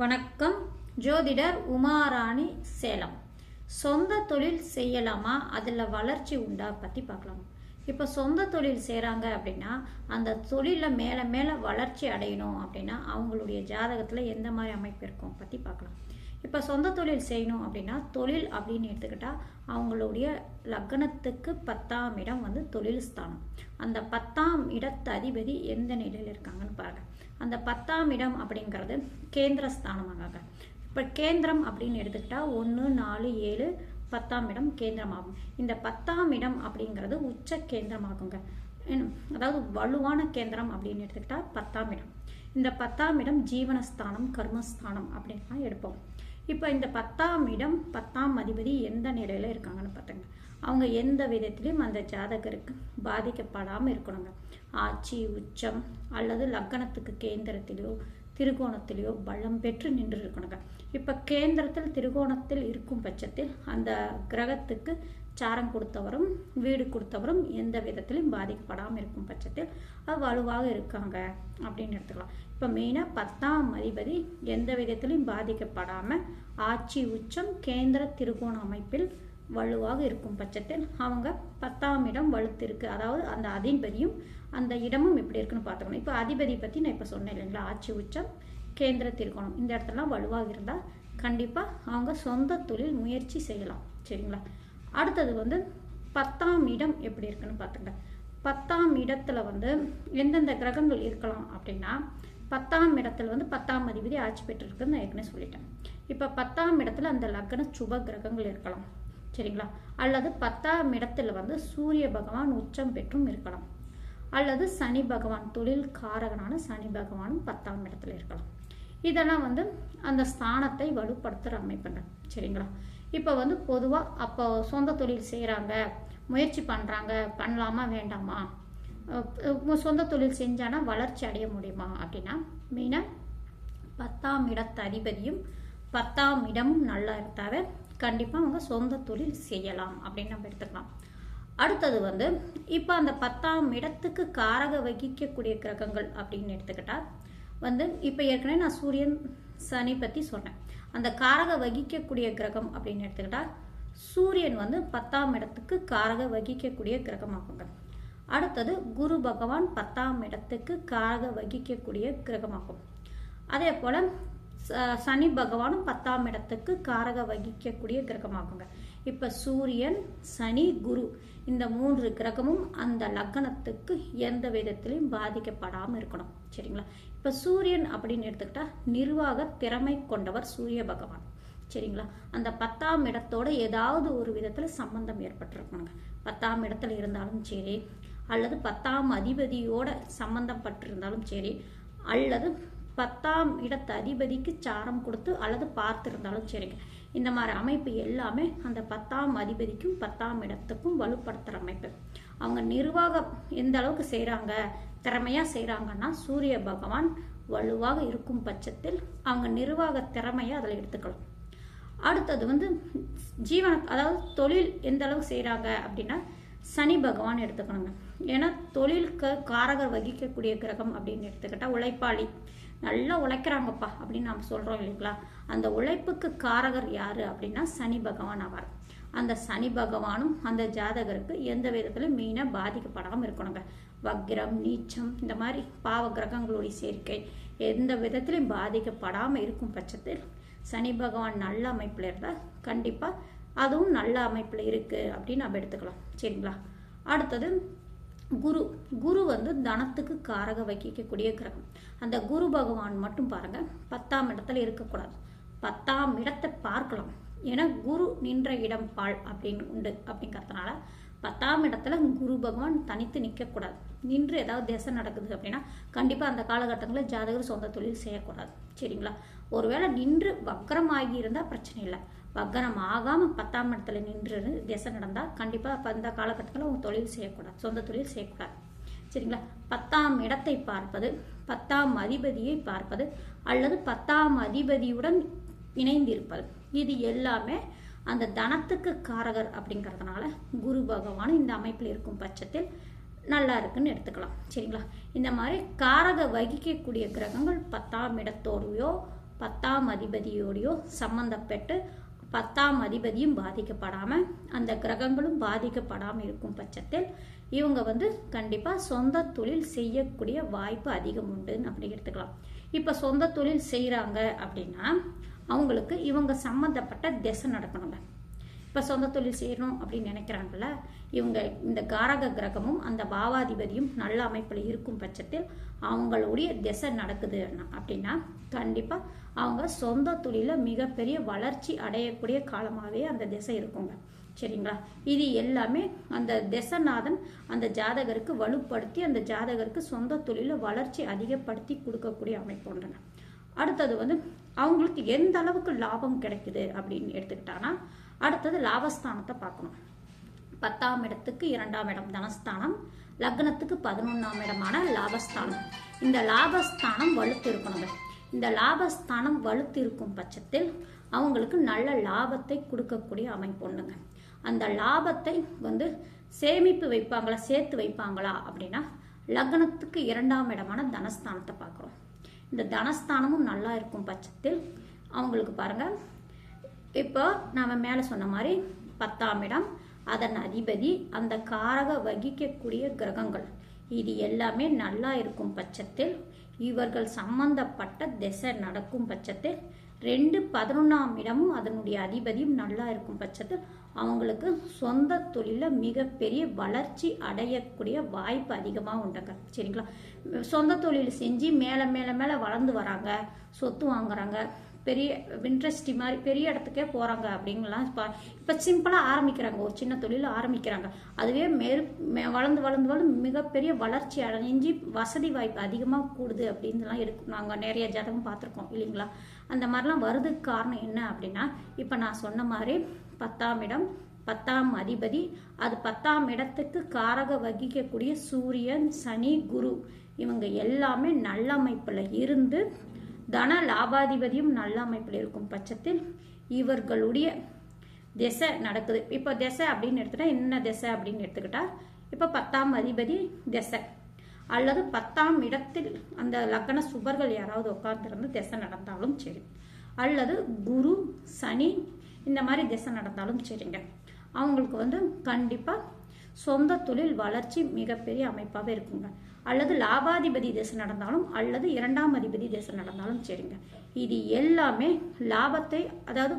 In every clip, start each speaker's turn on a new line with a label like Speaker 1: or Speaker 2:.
Speaker 1: வணக்கம். ஜோதிடர் உமாராணி சேலம். சொந்த தொழில் செய்யலாமா? அதில் வளர்ச்சி உண்டா? பற்றி பார்க்கலாம். இப்போ சொந்த தொழில் செய்கிறாங்க அப்படின்னா அந்த தொழிலில் மேலே மேலே வளர்ச்சி அடையணும் அப்படின்னா அவங்களுடைய ஜாதகத்தில் எந்த மாதிரி அமைப்பு இருக்கும்? பற்றி பார்க்கலாம். இப்போ சொந்த தொழில் செய்யணும் அப்படின்னா தொழில் அப்படின்னு எடுத்துக்கிட்டால் அவங்களுடைய லக்னத்துக்கு பத்தாம் இடம் வந்து தொழில் ஸ்தானம். அந்த பத்தாம் இடத்து அதிபதி எந்த நிலையில் இருக்காங்கன்னு பாருங்கள் அந்த பத்தாம் இடம் அப்படிங்கிறது கேந்திர இப்போ கேந்திரம் அப்படின்னு எடுத்துக்கிட்டால் ஒன்று நாலு ஏழு பத்தாம் இடம் கேந்திரமாகும். இந்த பத்தாம் இடம் அப்படிங்கிறது உச்ச கேந்திரமாகுங்க. அதாவது வலுவான கேந்திரம் அப்படின்னு எடுத்துக்கிட்டால் பத்தாம் இடம். இந்த பத்தாம் இடம் ஜீவனஸ்தானம் கர்மஸ்தானம் அப்படின்லாம் எடுப்போம். இப்போ இந்த பத்தாம் இடம் பத்தாம் அதிபதி எந்த நிலையில் இருக்காங்கன்னு பார்த்துங்க அவங்க எந்த விதத்திலையும் அந்த ஜாதகருக்கு பாதிக்கப்படாமல் இருக்கணுங்க. ஆட்சி உச்சம் அல்லது லக்கணத்துக்கு கேந்திரத்திலோ திருகோணத்திலேயோ பலம் பெற்று நின்று இருக்கணுங்க இப்போ கேந்திரத்தில் திருகோணத்தில் இருக்கும் பட்சத்தில் அந்த கிரகத்துக்கு சாரம் கொடுத்தவரும் வீடு கொடுத்தவரும் எந்த விதத்திலும் பாதிக்கப்படாமல் இருக்கும் பட்சத்தில் அது வலுவாக இருக்காங்க அப்படின்னு எடுத்துக்கலாம். இப்போ மெயினாக பத்தாம் அதிபதி எந்த விதத்திலும் பாதிக்கப்படாமல் ஆட்சி உச்சம் கேந்திர திருகோண அமைப்பில் வலுவாக இருக்கும் பட்சத்தில் அவங்க பத்தாம் இடம் வலுத்திருக்கு. அதாவது அந்த அதிபதியும் அந்த இடமும் எப்படி இருக்குன்னு பார்த்துக்கணும். இப்போ அதிபதி பற்றி நான் இப்போ சொன்னேன் இல்லைங்களா? ஆட்சி உச்சம் கேந்திர திருக்கோணம் இந்த இடத்துலலாம் வலுவாக இருந்தால் கண்டிப்பாக அவங்க சொந்த தொழில் முயற்சி செய்யலாம். சரிங்களா? அடுத்தது வந்து பத்தாம் இடம் எப்படி இருக்குன்னு பார்த்துங்க. பத்தாம் இடத்துல வந்து எந்தெந்த கிரகங்கள் இருக்கலாம் அப்படின்னா பத்தாம் இடத்துல வந்து பத்தாம் அதிபதி ஆட்சி பெற்றிருக்குன்னு நான் ஏற்கனவே சொல்லிட்டேன். இப்போ பத்தாம் இடத்துல அந்த லக்ன சுப கிரகங்கள் இருக்கலாம். சரிங்களா? அல்லது பத்தாம் இடத்துல வந்து சூரிய பகவான் உச்சம் பெற்றும் இருக்கலாம். அல்லது சனி பகவான் தொழில் காரகனான சனி பகவானும் பத்தாம் இடத்துல இருக்கலாம். இதெல்லாம் வந்து அந்த ஸ்தானத்தை வலுப்படுத்துகிற அமைப்புங்க. சரிங்களா? இப்போ வந்து பொதுவாக அப்போ சொந்த தொழில் செய்கிறாங்க முயற்சி பண்ணுறாங்க பண்ணலாமா வேண்டாமா? சொந்த தொழில் செஞ்சானா வளர்ச்சி அடைய முடியுமா அப்படின்னா மெயினாக பத்தாம் இடத்து அதிபதியும் பத்தாம் இடமும் நல்லா இருந்தாவே கண்டிப்பாக அவங்க சொந்த தொழில் செய்யலாம் அப்படின்னு நம்ம எடுத்துக்கலாம். அடுத்தது வந்து இப்போ அந்த பத்தாம் இடத்துக்கு காரக வகிக்கக்கூடிய கிரகங்கள் அப்படின்னு எடுத்துக்கிட்டா வந்து இப்போ ஏற்கனவே நான் சூரியன் சனி பற்றி சொன்னேன். அந்த காரக வகிக்கக்கூடிய கிரகம் அப்படின்னு எடுத்துக்கிட்டா சூரியன் வந்து பத்தாம் இடத்துக்கு காரக வகிக்கக்கூடிய கிரகமாகுங்க. அடுத்தது குரு பகவான் பத்தாம் இடத்துக்கு காரக வகிக்கக்கூடிய கிரகமாகும். அதே போல் சனி பகவானும் பத்தாம் இடத்துக்கு காரக வகிக்கக்கூடிய கிரகமாகுங்க இப்போ சூரியன் சனி குரு இந்த மூன்று கிரகமும் அந்த லக்கணத்துக்கு எந்த விதத்திலையும் பாதிக்கப்படாமல் இருக்கணும். சரிங்களா? இப்போ சூரியன் அப்படின்னு எடுத்துக்கிட்டா நிர்வாக திறமை கொண்டவர் சூரிய பகவான். சரிங்களா? அந்த பத்தாம் இடத்தோட ஏதாவது ஒரு விதத்தில் சம்பந்தம் ஏற்பட்டிருக்கணுங்க. பத்தாம் இடத்துல இருந்தாலும் சரி அல்லது பத்தாம் அதிபதியோட சம்பந்தப்பட்டிருந்தாலும் சரி அல்லது பத்தாம் இடத்து அதிபதிக்கு சாரம் கொடுத்து அல்லது பார்த்திருந்தாலும் சரிங்க. இந்த மாதிரி அமைப்பு எல்லாமே அந்த பத்தாம் அதிபதிக்கும் பத்தாம் இடத்துக்கும் வலுப்படுத்துகிற அமைப்பு. அவங்க நிர்வாகம் எந்த அளவுக்கு செய்கிறாங்க திறமையாக செய்கிறாங்கன்னா சூரிய பகவான் வலுவாக இருக்கும் பட்சத்தில் அவங்க நிர்வாக திறமையை அதில் எடுத்துக்கலாம். அடுத்தது வந்து ஜீவன அதாவது தொழில் எந்த அளவுக்கு செய்கிறாங்க அப்படின்னா சனி பகவான் எடுத்துக்கணுங்க. ஏன்னா தொழிலுக்கு காரகர் வகிக்கக்கூடிய கிரகம் அப்படின்னு எடுத்துக்கிட்டால் உழைப்பாளி. நல்லா உழைக்கிறாங்கப்பா அப்படின்னு நம்ம சொல்கிறோம் இல்லைங்களா? அந்த உழைப்புக்கு காரகர் யார் அப்படின்னா சனி பகவான் ஆவார். அந்த சனி பகவானும் அந்த ஜாதகருக்கு எந்த விதத்தில் மெயினாக பாதிக்கப்படாமல் இருக்கணுங்க. வக்ரம் நீச்சம் இந்த மாதிரி பாவ கிரகங்களுடைய சேர்க்கை எந்த விதத்திலையும் பாதிக்கப்படாமல் இருக்கும் பட்சத்தில் சனி பகவான் நல்ல அமைப்பில் இருந்தால் கண்டிப்பாக அதுவும் நல்ல அமைப்பில் இருக்குது அப்படின்னு நம்ம எடுத்துக்கலாம். சரிங்களா? அடுத்தது குரு குரு வந்து தனத்துக்கு காரக வகிக்கக்கூடிய கிரகம். அந்த குரு பகவான் மட்டும் பாருங்க பத்தாம் இடத்துல இருக்கக்கூடாது. பத்தாம் இடத்தை பார்க்கலாம். ஏன்னா குரு நின்ற இடம் பால் அப்படின்னு உண்டு அப்படிங்கிறதுனால பத்தாம் இடத்துல குரு பகவான் தனித்து நிற்கக்கூடாது நின்று ஏதாவது திசை நடக்குது அப்படின்னா கண்டிப்பாக அந்த காலகட்டங்களில் ஜாதகர் சொந்த தொழில் செய்யக்கூடாது. சரிங்களா? ஒருவேளை நின்று வக்கரமாகி இருந்தால் பிரச்சனை இல்லை. வக்கரம் ஆகாமல் பத்தாம் இடத்துல நின்று திசை நடந்தால் கண்டிப்பாக அப்போ அந்த காலகட்டத்தில் அவங்க தொழில் செய்யக்கூடாது சொந்த தொழில் செய்யக்கூடாது. சரிங்களா? பத்தாம் இடத்தை பார்ப்பது பத்தாம் அதிபதியை பார்ப்பது அல்லது பத்தாம் அதிபதியுடன் இணைந்திருப்பது. இது எல்லாமே அந்த தனத்துக்கு காரகர் அப்படிங்கிறதுனால குரு பகவான் இந்த அமைப்பில் இருக்கும் பட்சத்தில் நல்லா இருக்குன்னு எடுத்துக்கலாம். சரிங்களா? இந்த மாதிரி காரக வகிக்கக்கூடிய கிரகங்கள் பத்தாம் இடத்தோடையோ பத்தாம் அதிபதியோடையோ சம்மந்தப்பட்டு பத்தாம் அதிபதியும் பாதிக்கப்படாமல் அந்த கிரகங்களும் பாதிக்கப்படாமல் இருக்கும் பட்சத்தில் இவங்க வந்து கண்டிப்பாக சொந்த தொழில் செய்யக்கூடிய வாய்ப்பு அதிகம் உண்டுன்னு அப்படி எடுத்துக்கலாம். இப்போ சொந்த தொழில் செய்கிறாங்க அப்படின்னா அவங்களுக்கு இவங்க சம்மந்தப்பட்ட திசை நடக்கணுங்க இப்போ சொந்த தொழில் செய்யணும் அப்படின்னு நினைக்கிறாங்கல்ல இவங்க இந்த காரக கிரகமும் அந்த பாவாதிபதியும் நல்ல அமைப்பில் இருக்கும் பட்சத்தில் அவங்களுடைய திசை நடக்குது அப்படின்னா கண்டிப்பாக அவங்க சொந்த தொழிலில் மிகப்பெரிய வளர்ச்சி அடையக்கூடிய காலமாகவே அந்த திசை இருக்குங்க. சரிங்களா? இது எல்லாமே அந்த திசநாதன் அந்த ஜாதகருக்கு வலுப்படுத்தி அந்த ஜாதகருக்கு சொந்த தொழிலில் வளர்ச்சி அதிகப்படுத்தி கொடுக்கக்கூடிய அமைப்பு ஒன்றுங்க. அடுத்தது வந்து அவங்களுக்கு எந்த அளவுக்கு லாபம் கிடைக்குது அப்படின்னு எடுத்துக்கிட்டாங்கன்னா அடுத்தது லாபஸ்தானத்தை பார்க்கணும். பத்தாம் இடத்துக்கு இரண்டாம் இடம் தனஸ்தானம் லக்னத்துக்கு பதினொன்றாம் இடமான லாபஸ்தானம். இந்த லாபஸ்தானம் வலுத்து இருக்கணுங்க இந்த லாபஸ்தானம் வலுத்து இருக்கும் பட்சத்தில் அவங்களுக்கு நல்ல லாபத்தை கொடுக்கக்கூடிய அமைப்பு ஒன்றுங்க அந்த லாபத்தை வந்து சேமிப்பு வைப்பாங்களா சேர்த்து வைப்பாங்களா அப்படின்னா லக்னத்துக்கு இரண்டாம் இடமான தனஸ்தானத்தை பார்க்குறோம் இந்த தனஸ்தானமும் நல்லா இருக்கும் பட்சத்தில். அவங்களுக்கு பாருங்கள் இப்போ நாம் மேலே சொன்ன மாதிரி பத்தாம் இடம் அதன் அதிபதி அந்த காரக வகிக்கக்கூடிய கிரகங்கள். இது எல்லாமே நல்லா இருக்கும் பட்சத்தில். இவர்கள் சம்பந்தப்பட்ட திசை நடக்கும் பட்சத்தில் ரெண்டு பதினொன்றாம் இடமும் அதனுடைய அதிபதியும் நல்லா இருக்கும் பட்சத்தில் அவங்களுக்கு சொந்த தொழிலில் மிகப்பெரிய வளர்ச்சி அடையக்கூடிய வாய்ப்பு அதிகமாக உண்டுங்க சரிங்களா? சொந்த தொழில் செஞ்சு மேலே மேலே மேலே வளர்ந்து வராங்க சொத்து வாங்குறாங்க பெரிய இன்ட்ரெஸ்டி மாதிரி பெரிய இடத்துக்கே போகிறாங்க அப்படிங்கலாம் இப்போ இப்போ சிம்பிளாக ஆரம்பிக்கிறாங்க. ஒரு சின்ன தொழில் ஆரம்பிக்கிறாங்க. அதுவே மேல் வளர்ந்து வளர்ந்து வளர்ந்து மிகப்பெரிய வளர்ச்சி அடைஞ்சு வசதி வாய்ப்பு அதிகமாக கூடுது அப்படின்லாம் இருக்கு. நாங்கள் நிறைய ஜாதகம் பார்த்துருக்கோம் இல்லைங்களா? அந்த மாதிரிலாம் வருதுக்கு காரணம் என்ன அப்படின்னா இப்போ நான் சொன்ன மாதிரி பத்தாம் இடம் பத்தாம் அதிபதி அது பத்தாம் இடத்துக்கு காரக வகிக்கக்கூடிய சூரியன் சனி குரு இவங்க எல்லாமே நல்ல அமைப்பில் இருந்து தன லாபாதிபதியும் நல்ல அமைப்பில் இருக்கும் பட்சத்தில் இவர்களுடைய திசை நடக்குது. இப்போ திசை அப்படின்னு எடுத்துட்டா என்ன திசை அப்படின்னு எடுத்துக்கிட்டா இப்போ பத்தாம் அதிபதி திசை. அல்லது பத்தாம் இடத்தில் அந்த லக்ன சுபர்கள் யாராவது உட்கார்ந்துருந்து திசை நடந்தாலும் சரி. அல்லது குரு சனி இந்த மாதிரி திசை நடந்தாலும் சரிங்க. அவங்களுக்கு வந்து கண்டிப்பாக சொந்த தொழில் வளர்ச்சி மிகப்பெரிய அமைப்பாகவே இருக்குங்க. அல்லது லாபாதிபதி திசை நடந்தாலும் அல்லது இரண்டாம் அதிபதி திசை நடந்தாலும் சரிங்க. இது எல்லாமே லாபத்தை அதாவது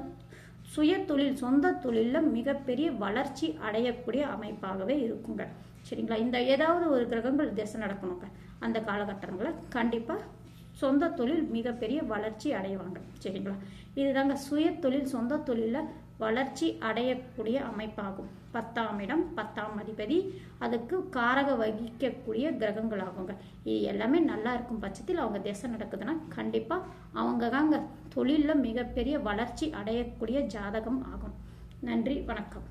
Speaker 1: சுய தொழில் சொந்த தொழிலில் மிகப்பெரிய வளர்ச்சி அடையக்கூடிய அமைப்பாகவே இருக்குங்க. சரிங்களா? இந்த ஏதாவது ஒரு கிரகங்கள் திசை நடக்கணுங்க. அந்த காலகட்டங்களில் கண்டிப்பாக சொந்த தொழில் மிகப்பெரிய வளர்ச்சி அடைவாங்க. சரிங்களா? இதுதாங்க சுய தொழில் சொந்த தொழிலில் வளர்ச்சி அடையக்கூடிய அமைப்பாகும். பத்தாம் இடம் பத்தாம் அதிபதி அதுக்கு காரக வகிக்கக்கூடிய கிரகங்கள் ஆகுங்க இது எல்லாமே நல்லா இருக்கும் பட்சத்தில் அவங்க திசை நடக்குதுன்னா கண்டிப்பாக அவங்க தாங்க தொழிலில் மிகப்பெரிய வளர்ச்சி அடையக்கூடிய ஜாதகம் ஆகும். நன்றி வணக்கம்.